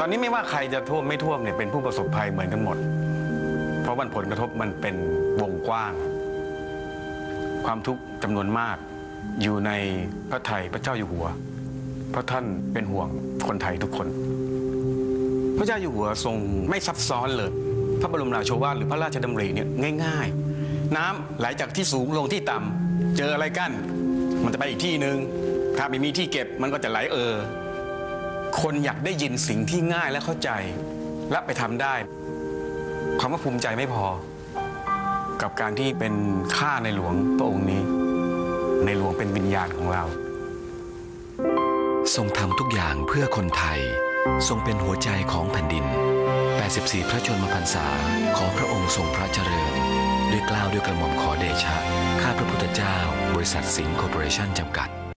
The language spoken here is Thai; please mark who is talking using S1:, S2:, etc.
S1: ตอนนี้ไม่ว่าใครจะท่วมไม่ท่วมเนี่ยเป็นผู้ประสบภัยเหมือนกันหมด เพราะมันผลกระทบมันเป็นวงกว้าง ความทุกข์จำนวนมาก อยู่ในพระไทยพระเจ้าอยู่หัว เพราะท่านเป็นห่วงคนไทยทุกคน พระเจ้าอยู่หัวทรงไม่ซับซ้อนเลย พระบรมราโชวาทหรือพระราชดำริเนี่ยง่าย ๆ น้ำไหลจากที่สูงลงที่ต่ำเจออะไรกั้น มันจะไปอีกที่หนึ่งถ้าไม่มีที่เก็บมันก็จะไหลเออ คนอยากได้ยินสิ่งที่ง่ายและเข้าใจ และไปทำได้ความว่าภูมิใจไม่พอ กับการที่เป็นข้าในหลวงพระองค์นี้ ในหลวงเป็นวิญญาณของเรา
S2: ทรงทำทุกอย่างเพื่อคนไทย ทรงเป็นหัวใจของแผ่นดิน 84 พระชนมพรรษาขอพระองค์ทรงพระเจริญ ด้วยกล้าวด้วยกระหม่อมขอเดชะ ข้าพระพุทธเจ้า บริษัทสิงห์คอร์ปอเรชั่นจำกัด